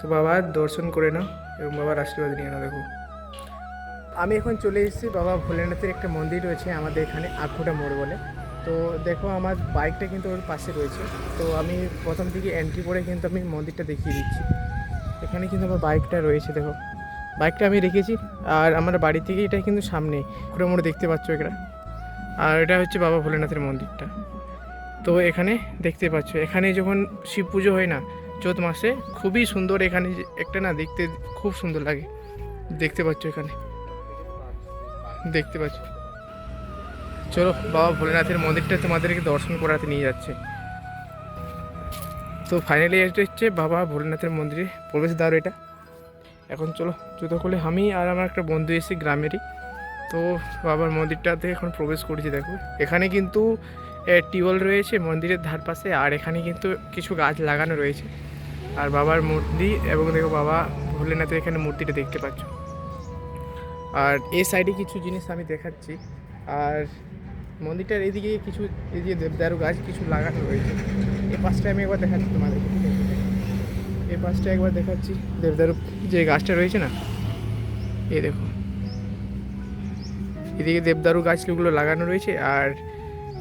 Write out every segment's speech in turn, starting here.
তো বাবার দর্শন করে নাও এবং বাবার আশীর্বাদ নিয়ে নাও, দেখো। আমি এখন চলে এসেছি বাবা ভোলেনাথের একটা মন্দির রয়েছে আমাদের এখানে আখুটা মোড় বলে। তো দেখো আমার বাইকটা কিন্তু ওর পাশে রয়েছে। তো আমি প্রথম থেকে এন্ট্রি করে কিন্তু আমি মন্দিরটা দেখিয়ে দিচ্ছি। এখানে কিন্তু আমার বাইকটা রয়েছে, দেখো। বাইকটা আমি রেখেছি আর আমার বাড়ি থেকে এটা কিন্তু সামনে খুঁড়ে মোড়ে দেখতে পাচ্ছ এটা আর এটা হচ্ছে বাবা ভোলেনাথের মন্দিরটা। তো এখানে দেখতে পাচ্ছ, এখানে যখন শিব পুজো হয় না চৈত মাসে খুবই সুন্দর এখানে একটা না দেখতে খুব সুন্দর লাগে। দেখতে পাচ্ছ এখানে। দেখতে পাচ্ছ। চলো, বাবা ভোলেনাথের মন্দিরটা তোমাদেরকে দর্শন করাতে নিয়ে যাচ্ছে। তো ফাইনালি এটা হচ্ছে বাবা ভোলেনাথের মন্দিরে প্রবেশদ্বার এটা। এখন চলো জুতো খুলে আমি আর আমার একটা বন্ধু এসেছি গ্রামেরই। তো বাবার মন্দিরটাতে এখন প্রবেশ করেছি, দেখো। এখানে কিন্তু টিউবওয়েল রয়েছে মন্দিরের ধার পাশে আর এখানে কিন্তু কিছু গাছ লাগানো রয়েছে। আর বাবার মূর্তি এবং দেখো বাবা ভোলেনাথের এখানে মূর্তিটা দেখতে পাচ্ছ। আর এই সাইডে কিছু জিনিস আমি দেখাচ্ছি। আর মন্দিরটার এদিকে কিছু, এই যে দেবদারু গাছ কিছু লাগানো রয়েছে। এই পাশটা আমি একবার দেখাচ্ছি আছে? এই পাশটা একবার দেখাচ্ছি দেবদারু যে গাছটা রয়েছে না? এই দেখো। এদিকে দেবদারু গাছগুলো লাগানো রয়েছে আর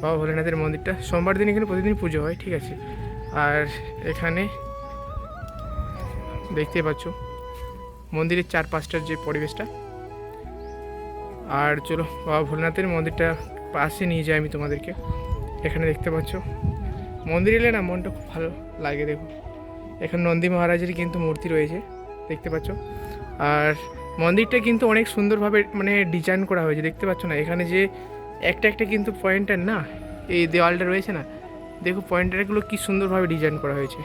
বাবা ভোলেনাথের মন্দিরটা। সোমবার দিন এখানে প্রতিদিন পুজো হয়, ঠিক আছে? আর এখানে দেখতে পাচ্ছ। মন্দিরের চার পাঁচটার যে পরিবেশটা। আর চলো, বাবা ভোলেনাথের মন্দিরটা পাশে নিয়ে যাই আমি তোমাদেরকে। এখানে দেখতে পাচ্ছ। মন্দির এলে না মনটা খুব ভালো লাগে, দেখো। এখানে নন্দী মহারাজের কিন্তু মূর্তি রয়েছে, দেখতে পাচ্ছ। আর মন্দিরটা কিন্তু অনেক সুন্দরভাবে মানে ডিজাইন করা হয়েছে, দেখতে পাচ্ছ না? এখানে যে একটা একটা কিন্তু পয়েন্টার না, এই দেওয়ালটা রয়েছে না? দেখো পয়েন্টারগুলো কী সুন্দরভাবে ডিজাইন করা হয়েছে।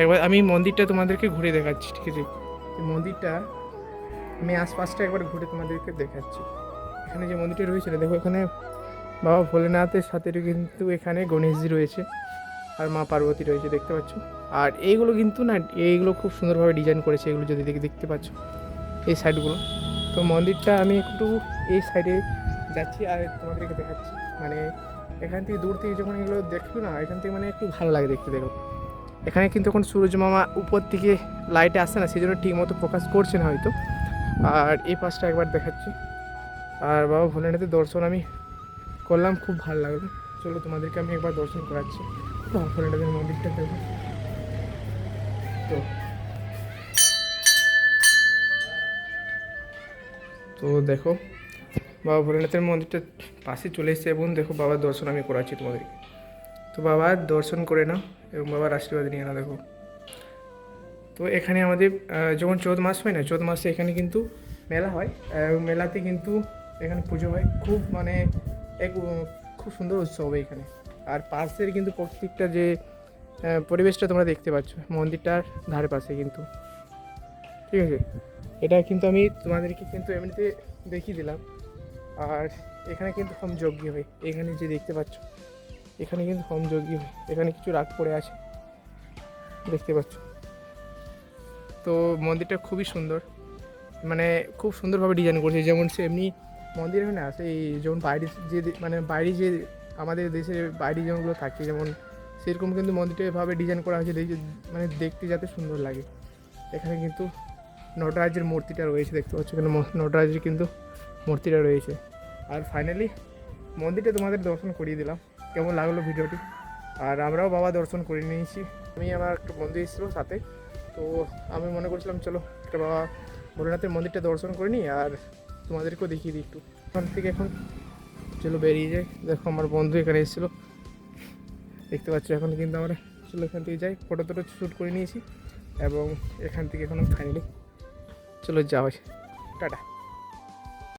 একবার আমি মন্দিরটা তোমাদেরকে ঘুরে দেখাচ্ছি, ঠিক আছে? মন্দিরটা আমি আশপাশটা একবার ঘুরে তোমাদেরকে দেখাচ্ছি। এখানে যে মন্দিরটা রয়েছে না দেখো এখানে বাবা ভোলেনাথের সাথে কিন্তু এখানে গণেশজি রয়েছে আর মা পার্বতী রয়েছে, দেখতে পাচ্ছ? আর এইগুলো কিন্তু না, এইগুলো খুব সুন্দরভাবে ডিজাইন করেছে, এগুলো যদি দেখে দেখতে পাচ্ছ, এই সাইডগুলো তো মন্দিরটা আমি একটু এই সাইডে যাচ্ছি আর তোমাদেরকে দেখাচ্ছি। মানে এখান থেকে দূর থেকে যখন এগুলো দেখছ না, এখান থেকে মানে একটু ভালো লাগে দেখতে, দেখো। এখানে কিন্তু এখন সূরজ মামা উপর থেকে লাইটে আসছে না সেই জন্য ঠিক মতো ফোকাস করছে না হয়তো। আর এই পাশটা একবার দেখাচ্ছি। আর বাবা, ভোলেনাথের দর্শন আমি করলাম, খুব ভালো লাগল। চলো তোমাদেরকে আমি একবার দর্শন করাচ্ছি। বাবা ভোলেনাথের মন্দিরটা দেখো। তো। তো দেখো, বাবা, ভোলেনাথের মন্দিরটা পাশে চলে এসেছে এবং দেখো, বাবার দর্শন আমি করাচ্ছি তোমাদেরকে। তো বাবার দর্শন করে নাও এবং বাবার আশীর্বাদ নিয়ে নাও, দেখো। তো এখানে আমাদের যখন চৌদ্দ মাস হয় না চৌদ্দ মাসে এখানে কিন্তু মেলা হয় মেলাতে কিন্তু এখানে পুজো হয়। খুব মানে এক খুব সুন্দর উৎসব হয় এখানে। আর পাশের কিন্তু প্রত্যেকটা যে পরিবেশটা তোমরা দেখতে পাচ্ছ, মন্দিরটার ধারে পাশে কিন্তু। ঠিক আছে? এটা কিন্তু আমি তোমাদেরকে কিন্তু এমনিতে দেখিয়ে দিলাম। আর এখানে কিন্তু হোম যজ্ঞ হয়। এখানে যে দেখতে পাচ্ছ এখানে কিন্তু হোম যজ্ঞ এখানে কিছু রাগ পড়ে আছে। দেখতে পাচ্ছ। তো মন্দিরটা খুবই সুন্দর। মানে খুব সুন্দরভাবে ডিজাইন করেছে। যেমন সে এমনি মন্দির হয় না, সেই যেমন বাইরে যে মানে বাইরে যে আমাদের দেশের বাইরে যেমনগুলো থাকে, যেমন সেরকম কিন্তু মন্দিরটা এভাবে ডিজাইন করা হয়েছে। মানে দেখতে যাতে সুন্দর লাগে। এখানে কিন্তু নটরাজের মূর্তিটা রয়েছে। দেখতে পাচ্ছ এখানে নটরাজের কিন্তু মূর্তিটা রয়েছে। আর ফাইনালি মন্দিরটা তোমাদের দর্শন করিয়ে দিলাম। কেমন লাগল ভিডিওটি? আর আমরাও বাবা দর্শন করে নিয়েছি। আমি আমার একটা বন্ধু এসেছিল সাথে। তো আমি মনে করছিলাম, চলো একটা বাবা ভোলেনাথের মন্দিরটা দর্শন করে নিই আর তোমাদেরকেও দেখিয়ে দিই একটু। ওখান থেকে এখন চলো বেরিয়ে যাই। দেখো আমার বন্ধু এখানে এসেছিল। দেখতে পাচ্ছ এখন কিন্তু আমরা চলো এখান থেকে যাই। ফটো টটো শ্যুট করে নিয়েছি এবং এখান থেকে এখন ফাইনালি চলো যাওয়াই। টাটা।